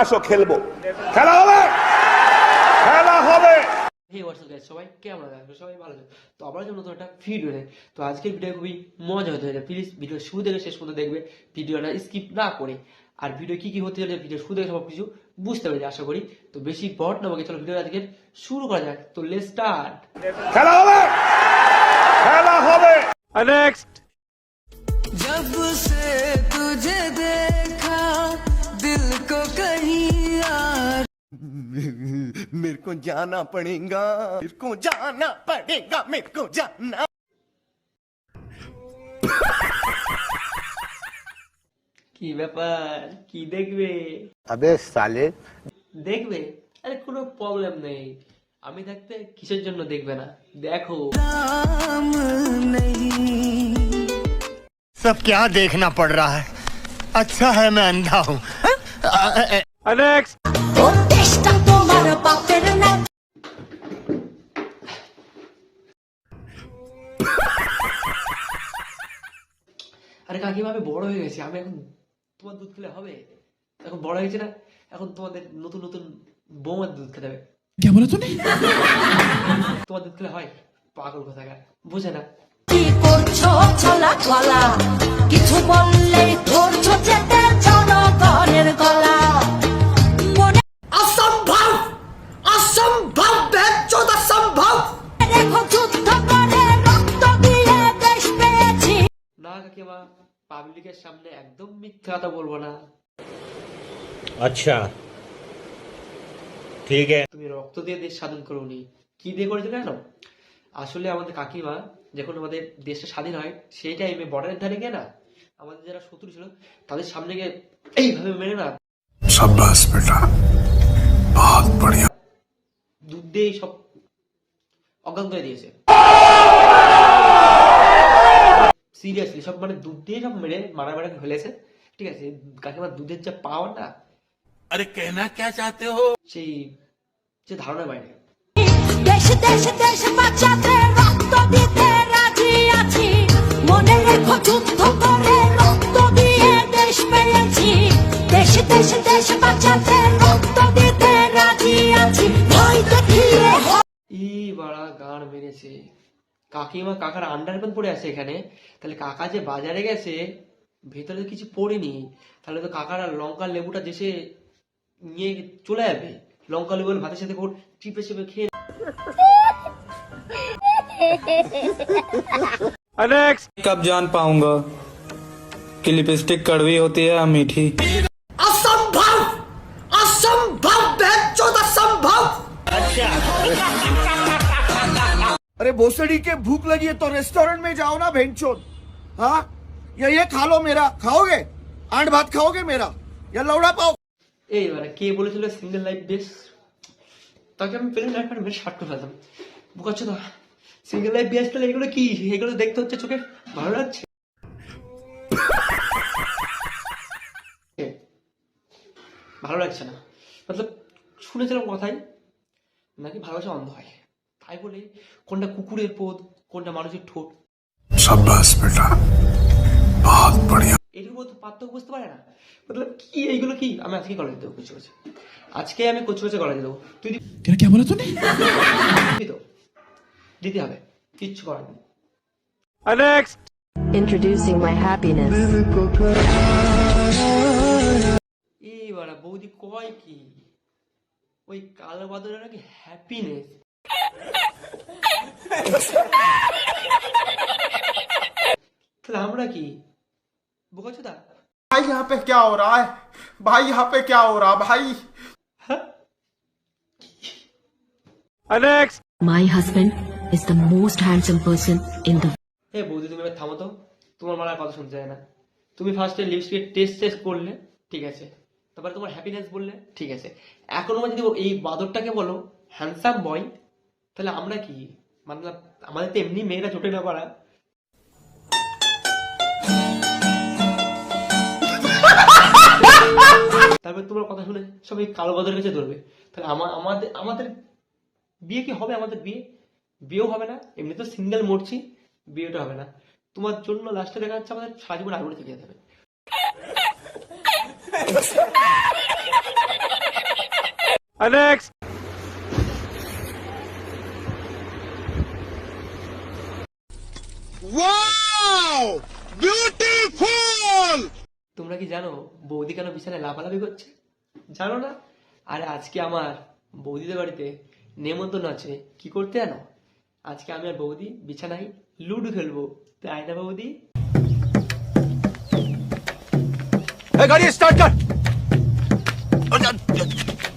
আসো খেলবো খেলা হবে খেলা হবে হে হোয়াটসঅ্যাপ গাইস সবাই কেমন আছো সবাই ভালো আছো তো আবার জন্য নতুন একটা ভিডিও নেই তো আজকের ভিডিও খুবই মজা হতে চলেছে প্লিজ ভিডিও শুরু থেকে শেষ পর্যন্ত দেখবে ভিডিওটা স্কিপ না করে আর ভিডিও কি কি হতে চলেছে ভিডিও শুরু থেকে সব কিছু বুঝতে পেরেছি আশা করি তো বেশি বট না আমাকে চলো ভিডিও আজকে শুরু করা যাক তো লেট স্টার্ট খেলা হবে খেলা হবে जब से तुझे देखा दिल को कहीं यार मेरे को जाना पड़ेगा मेरे को जाना पड़ेगा मेरे को जाना কি ব্যাপার কি দেখবে अबे साले দেখবে আরে কোনো প্রবলেম নেই আমি থাকতে কিসের জন্য দেখবে না দেখো नाम नहीं सब क्या देखना पड़ रहा है अच्छा है मैं अंधा हूँ ও দেশটা তোমার বাপের না আরে কাকিমা আমি বড় হয়ে গেছি। আমি এখন তোমার দুধ খেলে হবে? এখন বড় হয়েছে না? এখন তোমাদের নতুন নতুন বৌমার দুধ খেতে হবে। তোমার দুধ খেলে হয়? পাগল কোথাকার বুঝে না। কি করছ ছলা কিছু বললেই ধরছো যেতে জনগণের পাবলিকের সামনে একদম মিথ্যা কথা বলব না। আচ্ছা। ঠিক আছে। তুমি রক্ত দিয়ে দেশ স্বাধীন করো করোনি কি দিয়ে করেছ জানো? আসলে আমাদের কাকিমা যখন আমাদের দেশটা স্বাধীন হয় সেই টাইমে বর্ডারের ধারে গিয়ে না আমাদের যারা শত্রু ছিল তাদের সামনে গিয়ে এইভাবে মেনে না। সাব্বাস বেটা। বহুত বড়িয়া। দুধ দিয়ে সব অজ্ঞান করে দিয়েছে। সিরিয়াসলি সব মানে দুধ দিয়ে সব মেরে মারা মেরে ফেলেছে ঠিক আছে কাকিমা দুধের যা পাওয়ার না। আরে কেনা কে চাতে হো? সেই যে ধারণার বাইরে। দেশ দেশ দেশ বাঁচাতে রক্ত দিতে রাজি আছি। মনে রেখো যুদ্ধ করে রক্ত দিয়ে দেশ পেয়েছি। দেশ দেশ দেশ বাঁচাতে রক্ত দিতে রাজি আছি। ভয় দেখিয়ে ই বড়া গান মেরেছে। কাকিমা কাকার আন্ডারপ্যান্ট পরে আছে এখানে তাহলে কাকা যে বাজারে গেছে ভেতরে তো কিছু পড়েনি তাহলে তো কাকার আর লঙ্কার লেবুটা দেশে নিয়ে চলে যাবে লঙ্কা লেবু ভাতের সাথে কোট চিপে চিপে খেয়ে कब जान पाऊंगा कि लिपस्टिक कड़वी होती है या मीठी अरे भोसड़ी के भूख लगी है तो रेस्टोरेंट में जाओ ना भेंचोद हाँ या ये खा लो मेरा खाओगे आंट भात खाओगे मेरा या लौड़ा पाओ এই এবারে কে বলেছিল সিঙ্গেল লাইফ বেশ তাকে আমি পেলে লাইফ বেশ শার্ট করে ফেলতাম বোকাচ্ছ তো সিঙ্গেল লাইফ বেস্ট তাহলে এগুলো কি এগুলো দেখতে হচ্ছে চোখে ভালো লাগছে এ, ভালো লাগছে না মতলব শুনেছিলাম কথাই নাকি ভালোবাসা অন্ধ হয় তাই বলে কোনটা কুকুরের পোদ কোনটা মানুষের ঠোঁট। বেটা। বহুত বড়িয়া। পার্থক্য বুঝতে পারে না। মতলব কি এইগুলো কি? আমি আজকে দেবো আজকে আমি দেবো। তুই কে তুমি তো দিতে হবে কিচ্ছু করার নেই। নেক্সট ইন্ট্রোডিউসিং মাই হ্যাপিনেস এই বৌদি কয় কি? ওই কালো বাদরের নাকি হ্যাপিনেস তাহলে আমরা কি বোকাচোদা भाई यहाँ पे क्या हो रहा है भाई यहाँ पे क्या हो रहा भाई My husband is the most handsome person in the হে বৌদি তুমি এবার থামো তো তোমার মারার কথা শুনতে চায় না তুমি ফার্স্টে লিপস্টিক টেস্ট টেস্ট করলে ঠিক আছে তারপরে তোমার হ্যাপিনেস বললে ঠিক আছে এখন আমার যদি এই বাদরটাকে বলো হ্যান্ডসাম বয় তাহলে আমরা কি মানে আমাদের তো এমনি মেয়েরা চোটে না পারা তারপরে তোমার কথা শুনে সবাই কালো বাদরের কাছে ধরবে। তাহলে আমাদের আমাদের বিয়ে কি হবে? আমাদের বিয়ে? বিয়েও হবে না। এমনি তো সিঙ্গেল মরছি, বিয়েটা হবে না। তোমার জন্য লাস্টে দেখা যাচ্ছে আমাদের সারা জীবন আগুনে থেকে যেতে হবে नेक्स्ट তোমরা কি জানো বৌদি কেন বিছানায় লাফালাফি করছে জানো না আরে আজকে আমার বৌদিদের বাড়িতে নেমন্তন্ন আছে কি করতে জানো আজকে আমি আর বৌদি বিছানায় লুডো খেলবো তাই না বৌদি गाड़ी स्टार्ट कर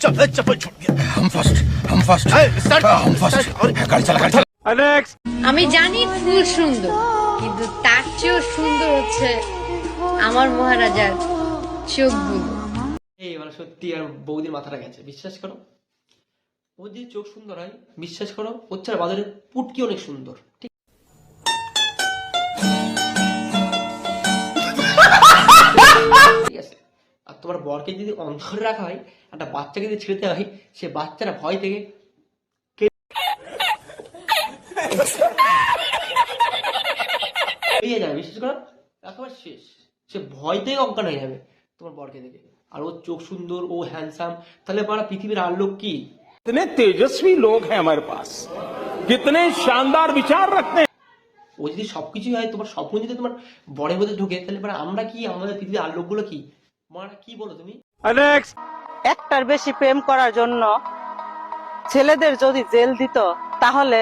चप्पल चप्पल छूट गया हम फर्स्ट हम फर्स्ट स्टार्ट हम फर्स्ट गाड़ी चला गाड़ी चला नेक्स्ट আমি জানি ফুল সুন্দর কিন্তু তার চেয়েও সুন্দর হচ্ছে আমার মহারাজার চোখগুলো। এই মানে সত্যি আর বৌদির মাথাটা গেছে বিশ্বাস করো। ও যে চোখ সুন্দর হয় বিশ্বাস করো ওর ছাড়া বাজারের পুটকি অনেক সুন্দর ঠিক? আছে। আর তোমার বরকে যদি অন্ধকারে রাখা হয় একটা বাচ্চাকে যদি ছেড়ে দেওয়া হয় সে বাচ্চারা ভয় থেকে বেরিয়ে যাবে বিশ্বাস করো একেবারে শেষ সে ভয় থেকে অজ্ঞান হয়ে যাবে তোমার বরকে দেখে আর ওর চোখ সুন্দর ও হ্যান্ডসাম তাহলে পারা পৃথিবীর আর লোক কি कितने तेजस्वी लोग हैं हमारे पास कितने शानदार विचार रखते हैं ও যদি সবকিছুই হয় তোমার স্বপ্ন যদি তোমার বরের মধ্যে ঢোকে তাহলে পরে আমরা কি আমাদের পৃথিবীর আর লোকগুলো কি মারা কি বলো তুমি नेक्स्ट একটার বেশি প্রেম করার জন্য ছেলেদের যদি জেল দিত তাহলে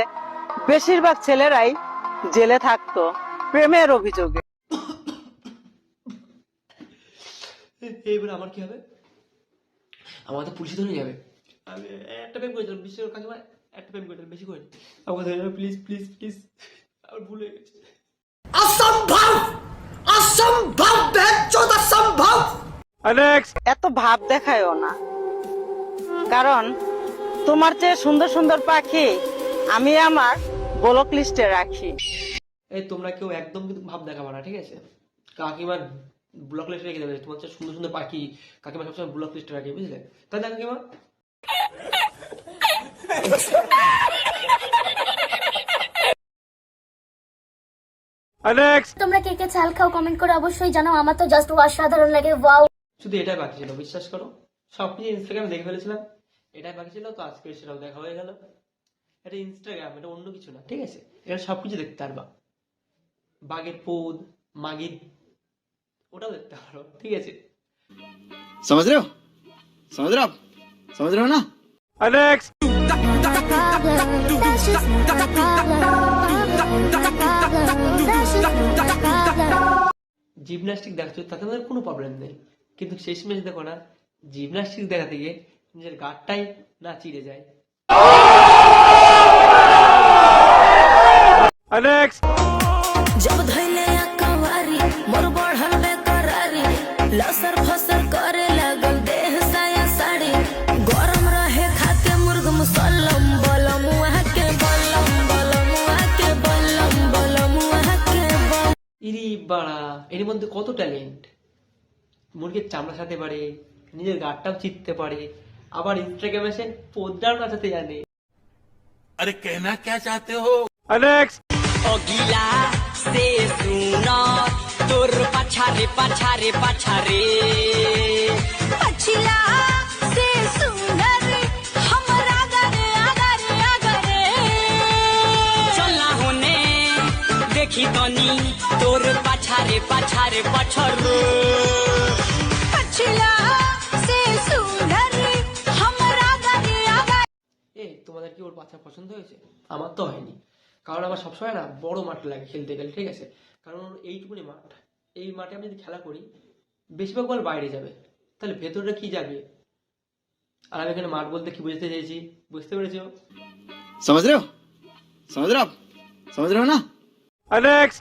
বেশিরভাগ ছেলেরাই জেলে থাকতো প্রেমের অভিযোগে। আমার কি হবে? আমার তো ধরে যাবে। আমি একটা প্রেম করেছিলাম বিশ্বের একটা প্রেম করেছিলাম বেশি করে ধরে যাবে প্লিজ প্লিজ প্লিজ অসম্ভব! অসম্ভব অসম্ভব! অ্যালেক্স এত ভাব দেখায়ও না। কারণ তোমার চেয়ে সুন্দর সুন্দর পাখি আমি আমার গোলক লিস্টে রাখি। এই তোমরা কেউ একদম কিন্তু ভাব দেখাবা না ঠিক আছে? কাকিমার ব্লক লিস্ট রেখে দেবে তোমার সুন্দর সুন্দর পাখি কাকিমা সবসময় ব্লক লিস্ট রাখে বুঝলে? তাই না কাকিমা? তোমরা কে কে চাল খাও কমেন্ট করে অবশ্যই জানাও আমার তো জাস্ট অসাধারণ লাগে ওয়াও শুধু এটাই বাকি ছিল বিশ্বাস করো। সব কিছু ইনস্টাগ্রামে দেখে ফেলেছিলাম এটাই বাকি ছিল তো আজকে সেটাও দেখা হয়ে গেল। এটা ইনস্টাগ্রাম এটা অন্য কিছু না ঠিক আছে? এটা সব কিছু দেখতে পারবা। বাঘের পোদ মাগির ওটাও দেখতে পারো ঠিক আছে। সমাজ রেও সমাজ রেও সমাজ রেও না? অ্যালেক্স জিমনাস্টিক দেখছ তাতে আমাদের কোনো প্রবলেম নেই। কিন্তু শেষ শেষমেশ দেখো না জিমনাস্টিক দেখা থেকে নিজের গাড়টাই না চিড়ে যায়। Next. এর মধ্যে কত ট্যালেন্ট? মুরগির চামড়া সাথে পারে নিজের গাটটাও চিনতে পারে আবার ইনস্টাগ্রামে সে পোদ্রাও নাচাতে জানে। আরে কেনা কে চাতে হো? নেক্সট অগিলা। আসতে শুনা তোর পাছারে পাছারে পাছারে পছিলা সে সুন্দর আমার আগারে আগারে আগারে চলা হনে দেখি তনি তোর পাছারে পাছারে পাছারে এ তোমাদের কি ওর পাছা পছন্দ হয়েছে? আমার তো হয়নি। কারণ আমার সবসময় না বড় মাঠ লাগে খেলতে গেলে ঠিক আছে কারণ ওর এইটুকুনি মাঠ এই মাঠে আমি যদি খেলা করি বেশিরভাগ বল বাইরে যাবে তাহলে ভেতরটা কি যাবে আর আমি এখানে মাঠ বলতে কি বুঝতে চাইছি বুঝতে পেরেছো समझ रहे हो समझ रहे हो आप समझ रहे हो ना नेक्स्ट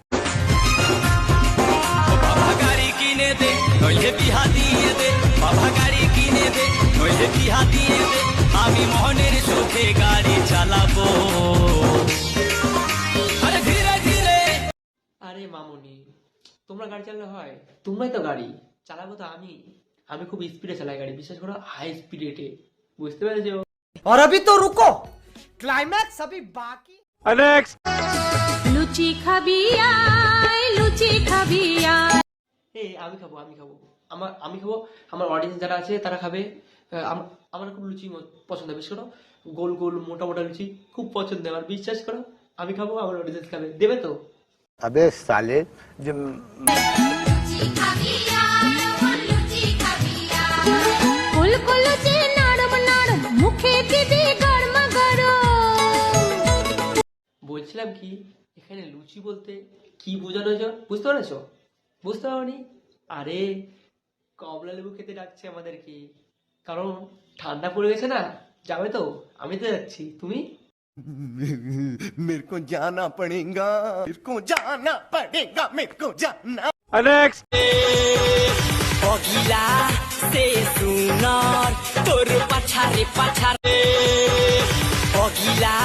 বাবা গাড়ি কিনে দে নইলে বিহা দিয়ে দে বাবা গাড়ি কিনে দে নইলে বিহা দিয়ে দে আমি মনের সুখে গাড়ি চালাবো মামনি তোমরা গাড়ি চালালে হয় তোমরাই তো গাড়ি চালাবো তো আমি আমি খুব স্পিডে চালাই গাড়ি বিশেষ করে হাই স্পিডে বুঝতে পেরেছো और अभी तो रुको क्लाइमैक्स अभी बाकी नेक्स्ट লুচি খাবি আয় লুচি খাবি আয় এই আমি খাবো আমি খাবো আমার আমি খাবো আমার অডিয়েন্স যারা আছে তারা খাবে আহ, আম- আমার খুব লুচি ম- পছন্দ বিশেষ করে গোল গোল মোটা মোটা লুচি খুব পছন্দ আমার বিশ্বাস করো আমি খাবো আমার অডিয়েন্স খাবে দেবে তো अबे साले जब কুলকুলুচি নরম নরম মুখে দিবি গরম গরম বলছিলাম কি এখানে লুচি বলতে কি বোঝানো হয়েছে বুঝতে পেরেছো বুঝতে পারোনি আরে কমলা লেবু খেতে ডাকছে আমাদেরকে কারণ ঠান্ডা পড়ে গেছে না যাবে তো আমি তো যাচ্ছি তুমি मेरे को जाना पड़ेगा मेरे को जाना पड़ेगा मेरे को जाना। अलेक्स पगिला से सुनार तोर पछारे पछारे। पगिला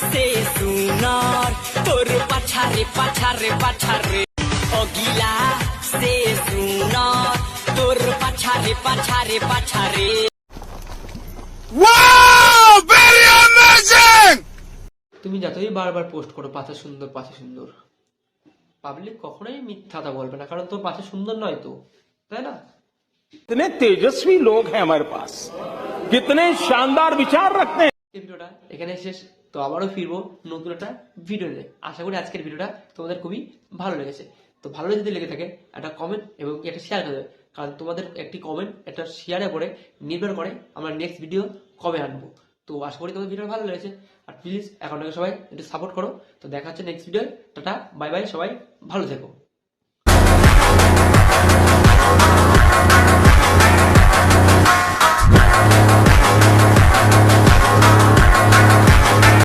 से सुनार तोर पछारे पछारे पछारे। पगिला से सुनार तोर पछारे पछारे पछारे। তুমি যতই বারবার পোস্ট করো পাশে সুন্দর পাশে সুন্দর পাবলিক কখনোই মিথ্যা কথা বলবে না কারণ তোর পাশে সুন্দর নয় তো তাই না कितने तेजस्वी लोग हैं हमारे पास कितने शानदार विचार रखते हैं এই ভিডিওটা এখানে শেষ তো আবারও ফিরবো নতুন একটা ভিডিও নিয়ে আশা করি আজকের ভিডিওটা তোমাদের খুবই ভালো লেগেছে তো ভালো যদি লেগে থাকে একটা কমেন্ট এবং একটা শেয়ার করে দেবে কারণ তোমাদের একটি কমেন্ট একটা শেয়ারে পরে নির্ভর করে আমরা নেক্সট ভিডিও কবে আনবো তো আশা করি তোমাদের ভিডিও ভালো লেগেছে। আর প্লিজ থেকে সবাই একটু সাপোর্ট করো। তো দেখা হচ্ছে নেক্সট ভিডিও টাটা বাই বাই সবাই ভালো থেকো।